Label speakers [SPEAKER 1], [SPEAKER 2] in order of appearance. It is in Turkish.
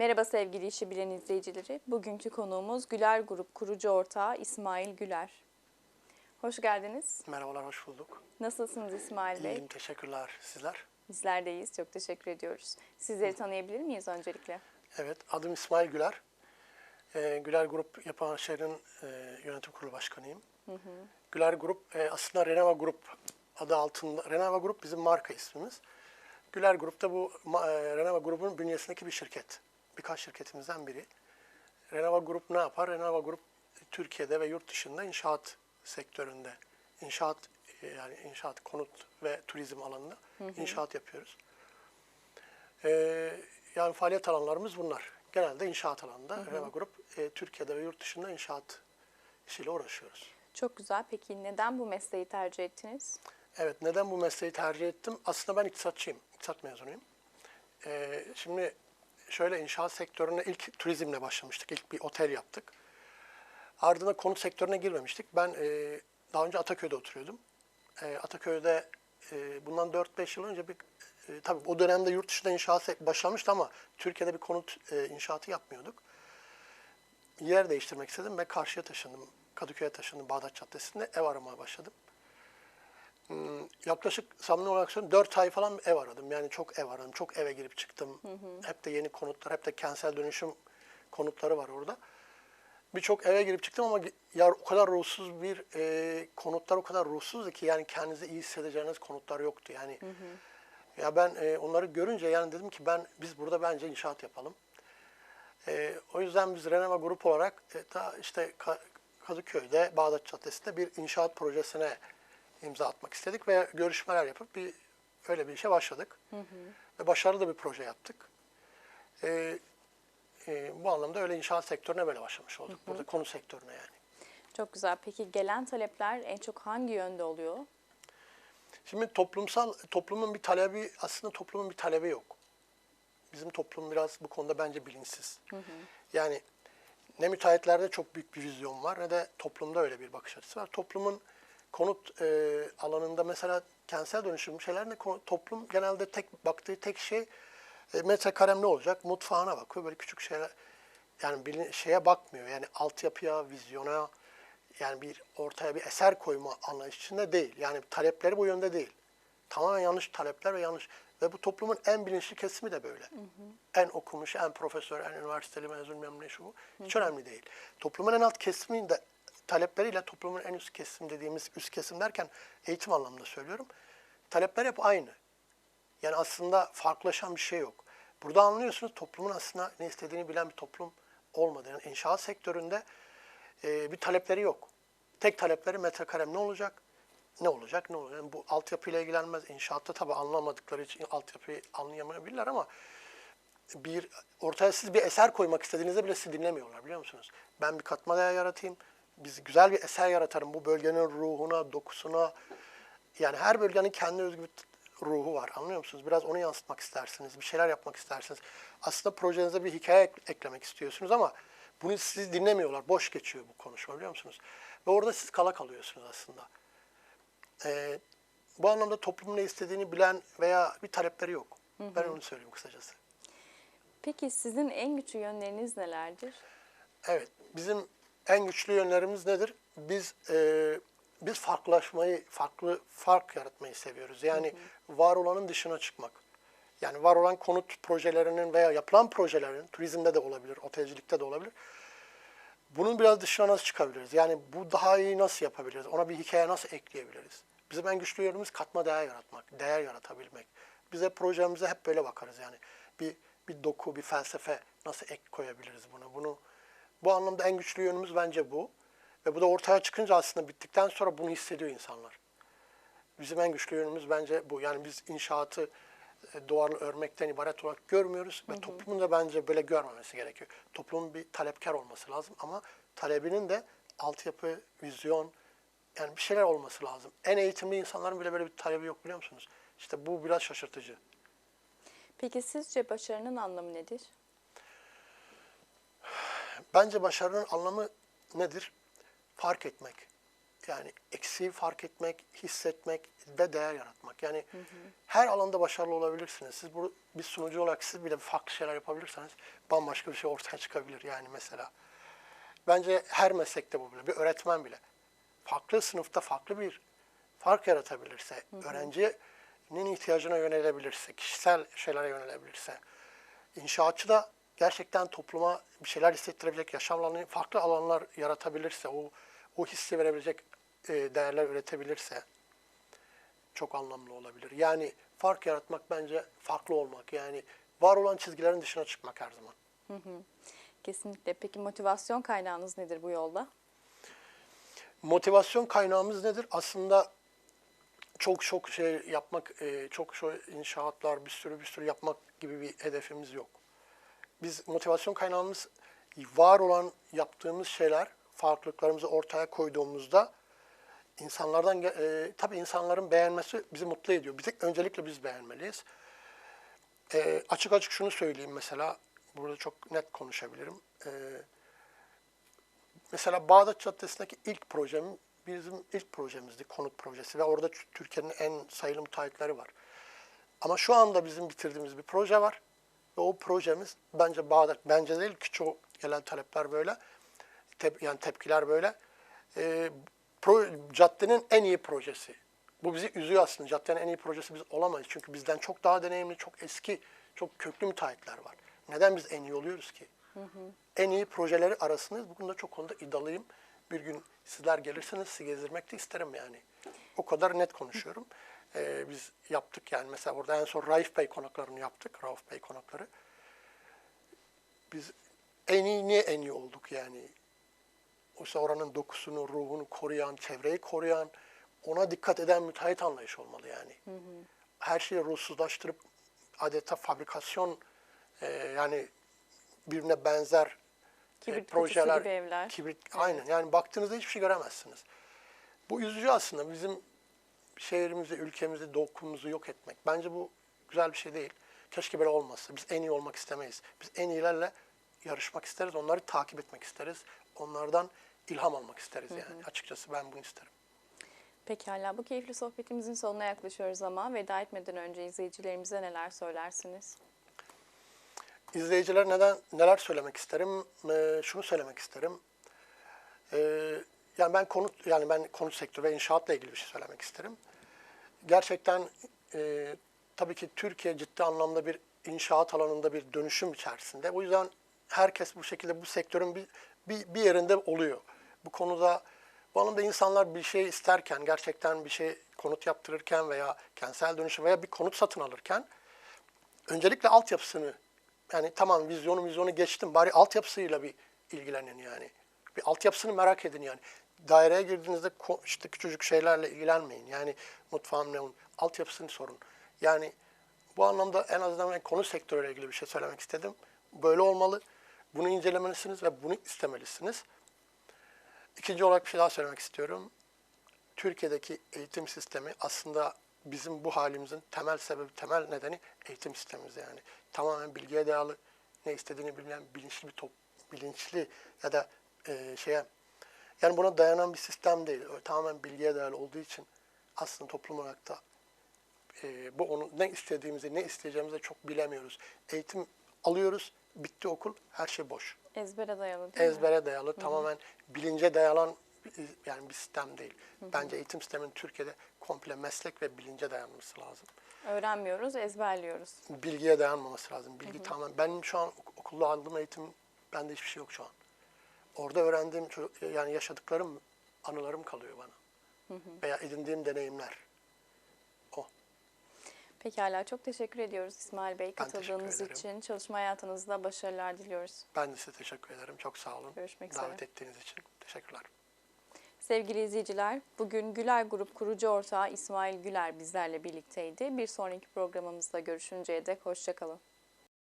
[SPEAKER 1] Merhaba sevgili işi bilen izleyicileri. Bugünkü konuğumuz Güler Grup kurucu ortağı İsmail Güler. Hoş geldiniz.
[SPEAKER 2] Merhabalar, hoş bulduk.
[SPEAKER 1] Nasılsınız İsmail Bey?
[SPEAKER 2] İyiyim, teşekkürler. Sizler?
[SPEAKER 1] Bizler de iyiyiz. Çok teşekkür ediyoruz. Sizleri tanıyabilir miyiz öncelikle?
[SPEAKER 2] Evet, adım İsmail Güler. Ee, Güler Grup Yapan Şehir'in e, yönetim kurulu başkanıyım. Güler Grup e, aslında Renova Grup adı altında. Renova Grup bizim marka ismimiz. Güler Grup da bu e, Renova Grup'un bünyesindeki bir şirket. Birkaç şirketimizden biri. Renova Grup ne yapar? Renova Grup Türkiye'de ve yurt dışında inşaat sektöründe, inşaat e, yani inşaat, konut ve turizm alanında inşaat yapıyoruz. Ee, yani faaliyet alanlarımız bunlar. Genelde inşaat alanında. Renova Grup e, Türkiye'de ve yurt dışında inşaat işiyle uğraşıyoruz.
[SPEAKER 1] Çok güzel. Peki neden bu mesleği tercih ettiniz?
[SPEAKER 2] Evet, neden bu mesleği tercih ettim? Aslında ben iktisatçıyım, iktisat mezunuyum. Ee, şimdi şöyle inşaat sektörüne ilk turizmle başlamıştık, ilk bir otel yaptık. Ardından konut sektörüne girmemiştik. Ben e, daha önce Ataköy'de oturuyordum. E, Ataköy'de e, bundan 4-5 yıl önce bir, e, tabii o dönemde yurt dışında inşaat başlamıştı ama Türkiye'de bir konut e, inşaatı yapmıyorduk. Yer değiştirmek istedim ve karşıya taşındım. Kadıköy'e taşındım, Bağdat Caddesi'nde ev aramaya başladım. Hmm, yaklaşık samimi olarak söyleyeyim 4 ay falan ev aradım. Yani çok ev aradım. Çok eve girip çıktım. Hep de yeni konutlar, hep de kentsel dönüşüm konutları var orada. Birçok eve girip çıktım ama ya o kadar ruhsuz bir e, konutlar o kadar ruhsuzdu ki yani kendinizi iyi hissedeceğiniz konutlar yoktu. Yani ya ben e, onları görünce yani dedim ki ben biz burada bence inşaat yapalım. E, o yüzden biz Renova Grup olarak e, ta işte Ka- Kadıköy'de Bağdat Caddesi'nde bir inşaat projesine imza atmak istedik ve görüşmeler yapıp bir öyle bir işe başladık. Ve başarılı da bir proje yaptık. E, e, bu anlamda öyle inşaat sektörüne böyle başlamış olduk. Burada konu sektörüne yani.
[SPEAKER 1] Çok güzel. Peki gelen talepler en çok hangi yönde oluyor?
[SPEAKER 2] Şimdi toplumsal toplumun bir talebi aslında toplumun bir talebi yok. Bizim toplum biraz bu konuda bence bilinçsiz. Yani ne müteahhitlerde çok büyük bir vizyon var ne de toplumda öyle bir bakış açısı var. Toplumun konut e, alanında mesela kentsel dönüşüm şeylerinde toplum genelde tek baktığı tek şey e, metrekarem ne olacak? Mutfağına bakıyor böyle küçük şeyler. Yani bilin, şeye bakmıyor. Yani altyapıya, vizyona, yani bir ortaya bir eser koyma anlayış içinde değil. Yani talepleri bu yönde değil. Tamamen yanlış talepler ve yanlış. Ve bu toplumun en bilinçli kesimi de böyle. En okumuş, en profesör, en üniversiteli mezun ne şu bu. Hiç önemli değil. Toplumun en alt kesiminin de talepleriyle toplumun en üst kesim dediğimiz üst kesim derken eğitim anlamında söylüyorum. Talepler hep aynı. Yani aslında farklılaşan bir şey yok. Burada anlıyorsunuz toplumun aslında ne istediğini bilen bir toplum olmadı. Yani inşaat sektöründe e, bir talepleri yok. Tek talepleri metrekarem ne olacak? Ne olacak? Ne olacak? Yani bu altyapıyla ilgilenmez. İnşaatta tabii anlamadıkları için altyapıyı anlayamayabilirler ama bir ortaya siz bir eser koymak istediğinizde bile sizi dinlemiyorlar biliyor musunuz? Ben bir katma değer yaratayım. Biz güzel bir eser yaratarım. Bu bölgenin ruhuna, dokusuna yani her bölgenin kendi özgü bir ruhu var. Anlıyor musunuz? Biraz onu yansıtmak istersiniz. Bir şeyler yapmak istersiniz. Aslında projenize bir hikaye ek- eklemek istiyorsunuz ama bunu siz dinlemiyorlar. Boş geçiyor bu konuşma biliyor musunuz? Ve orada siz kala kalıyorsunuz aslında. Ee, bu anlamda toplumun ne istediğini bilen veya bir talepleri yok. Ben onu söyleyeyim kısacası.
[SPEAKER 1] Peki sizin en güçlü yönleriniz nelerdir?
[SPEAKER 2] Evet, bizim en güçlü yönlerimiz nedir? Biz e, biz farklılaşmayı, farklı fark yaratmayı seviyoruz. Yani var olanın dışına çıkmak. Yani var olan konut projelerinin veya yapılan projelerin, turizmde de olabilir, otelcilikte de olabilir. Bunun biraz dışına nasıl çıkabiliriz? Yani bu daha iyi nasıl yapabiliriz? Ona bir hikaye nasıl ekleyebiliriz? Bizim en güçlü yönümüz katma değer yaratmak, değer yaratabilmek. Bize projemize hep böyle bakarız yani. Bir bir doku, bir felsefe nasıl ek koyabiliriz buna? Bunu bu anlamda en güçlü yönümüz bence bu. Ve bu da ortaya çıkınca aslında bittikten sonra bunu hissediyor insanlar. Bizim en güçlü yönümüz bence bu. Yani biz inşaatı e, duvarlı örmekten ibaret olarak görmüyoruz ve toplumun da bence böyle görmemesi gerekiyor. Toplumun bir talepkar olması lazım ama talebinin de altyapı, vizyon, yani bir şeyler olması lazım. En eğitimli insanların bile böyle bir talebi yok biliyor musunuz? İşte bu biraz şaşırtıcı.
[SPEAKER 1] Peki sizce başarının anlamı nedir?
[SPEAKER 2] Bence başarının anlamı nedir? Fark etmek. Yani eksiği fark etmek, hissetmek ve değer yaratmak. Yani her alanda başarılı olabilirsiniz. Siz bu bir sunucu olarak siz bile farklı şeyler yapabilirseniz bambaşka bir şey ortaya çıkabilir. Yani mesela bence her meslekte bu bile. Bir öğretmen bile farklı sınıfta farklı bir fark yaratabilirse, öğrencinin ihtiyacına yönelebilirse, kişisel şeylere yönelebilirse, inşaatçı da gerçekten topluma bir şeyler hissettirebilecek, yaşam alanı, farklı alanlar yaratabilirse, o o hissi verebilecek e, değerler üretebilirse çok anlamlı olabilir. Yani fark yaratmak bence farklı olmak. Yani var olan çizgilerin dışına çıkmak her zaman.
[SPEAKER 1] Kesinlikle. Peki motivasyon kaynağınız nedir bu yolda?
[SPEAKER 2] Motivasyon kaynağımız nedir? Aslında çok çok şey yapmak, e, çok şu inşaatlar, bir sürü bir sürü yapmak gibi bir hedefimiz yok. Biz motivasyon kaynağımız var olan yaptığımız şeyler, farklılıklarımızı ortaya koyduğumuzda insanlardan e, tabii insanların beğenmesi bizi mutlu ediyor. Bizi öncelikle biz beğenmeliyiz. E, açık açık şunu söyleyeyim mesela, burada çok net konuşabilirim. E, Mesela Bağdat Caddesi'ndeki ilk projem bizim ilk projemizdi, konut projesi ve orada Tü- Türkiye'nin en sayılı müteahhitleri var. Ama şu anda bizim bitirdiğimiz bir proje var ve o projemiz bence Bağdat, bence değil ki çoğu gelen talepler böyle, tep, yani tepkiler böyle. Ee, pro, caddenin en iyi projesi. Bu bizi üzüyor aslında. Caddenin en iyi projesi biz olamayız. Çünkü bizden çok daha deneyimli, çok eski, çok köklü müteahhitler var. Neden biz en iyi oluyoruz ki? En iyi projeleri arasındayız. Bu konuda çok konuda iddialıyım. Bir gün sizler gelirseniz sizi gezdirmek de isterim yani. O kadar net konuşuyorum. Ee, biz yaptık yani mesela orada en son Raif Bey konaklarını yaptık. Rauf Bey konakları. Biz en iyi niye en iyi olduk yani? Oysa oranın dokusunu, ruhunu koruyan, çevreyi koruyan, ona dikkat eden müteahhit anlayışı olmalı yani. Her şeyi ruhsuzlaştırıp adeta fabrikasyon e, yani birbirine benzer e,
[SPEAKER 1] Kibrit kutusu gibi evler.
[SPEAKER 2] Kibrit, aynen yani baktığınızda hiçbir şey göremezsiniz. Bu üzücü aslında bizim şehrimizi, ülkemizi, dokumuzu yok etmek. Bence bu güzel bir şey değil. Keşke böyle olmasa. Biz en iyi olmak istemeyiz. Biz en iyilerle yarışmak isteriz. Onları takip etmek isteriz. Onlardan ilham almak isteriz yani. Açıkçası ben bunu isterim.
[SPEAKER 1] Pekala. Bu keyifli sohbetimizin sonuna yaklaşıyoruz ama veda etmeden önce izleyicilerimize neler söylersiniz?
[SPEAKER 2] İzleyiciler neden neler söylemek isterim? Ee, şunu söylemek isterim. Ee, yani ben konut yani ben konut sektörü ve inşaatla ilgili bir şey söylemek isterim. Gerçekten e, tabii ki Türkiye ciddi anlamda bir inşaat alanında bir dönüşüm içerisinde. O yüzden herkes bu şekilde bu sektörün bir bir, bir yerinde oluyor. Bu konuda bu alanda insanlar bir şey isterken, gerçekten bir şey konut yaptırırken veya kentsel dönüşüm veya bir konut satın alırken öncelikle altyapısını yani tamam vizyonu vizyonu geçtim bari altyapısıyla bir ilgilenin yani. Bir altyapısını merak edin yani. Daireye girdiğinizde işte küçücük şeylerle ilgilenmeyin. Yani mutfağım ne onun altyapısını sorun. Yani bu anlamda en azından ben konu sektörüyle ilgili bir şey söylemek istedim. Böyle olmalı. Bunu incelemelisiniz ve bunu istemelisiniz. İkinci olarak bir şey daha söylemek istiyorum. Türkiye'deki eğitim sistemi aslında bizim bu halimizin temel sebebi, temel nedeni eğitim sistemimiz yani. Tamamen bilgiye dayalı, ne istediğini bilmeyen bilinçli bir top, bilinçli ya da e, şeye yani buna dayanan bir sistem değil. O tamamen bilgiye dayalı olduğu için aslında toplum olarak da e, bu onu ne istediğimizi, ne isteyeceğimizi çok bilemiyoruz. Eğitim alıyoruz, bitti okul, her şey boş
[SPEAKER 1] Ezbere dayalı değil mi?
[SPEAKER 2] ezbere dayalı, tamamen bilince dayalan yani bir sistem değil. Bence eğitim sisteminin Türkiye'de komple meslek ve bilince dayanması lazım.
[SPEAKER 1] Öğrenmiyoruz, ezberliyoruz.
[SPEAKER 2] Bilgiye dayanmaması lazım. Bilgi tamamen benim şu an ok- okulda aldığım eğitim bende hiçbir şey yok şu an. Orada öğrendiğim yani yaşadıklarım anılarım kalıyor bana. Veya edindiğim deneyimler. O.
[SPEAKER 1] Pekala. Çok teşekkür ediyoruz İsmail Bey katıldığınız için. Çalışma hayatınızda başarılar diliyoruz.
[SPEAKER 2] Ben de size teşekkür ederim. Çok sağ olun.
[SPEAKER 1] Görüşmek
[SPEAKER 2] Davet
[SPEAKER 1] üzere.
[SPEAKER 2] ettiğiniz için. Teşekkürler.
[SPEAKER 1] Sevgili izleyiciler, bugün Güler Grup kurucu ortağı İsmail Güler bizlerle birlikteydi. Bir sonraki programımızda görüşünceye dek hoşçakalın.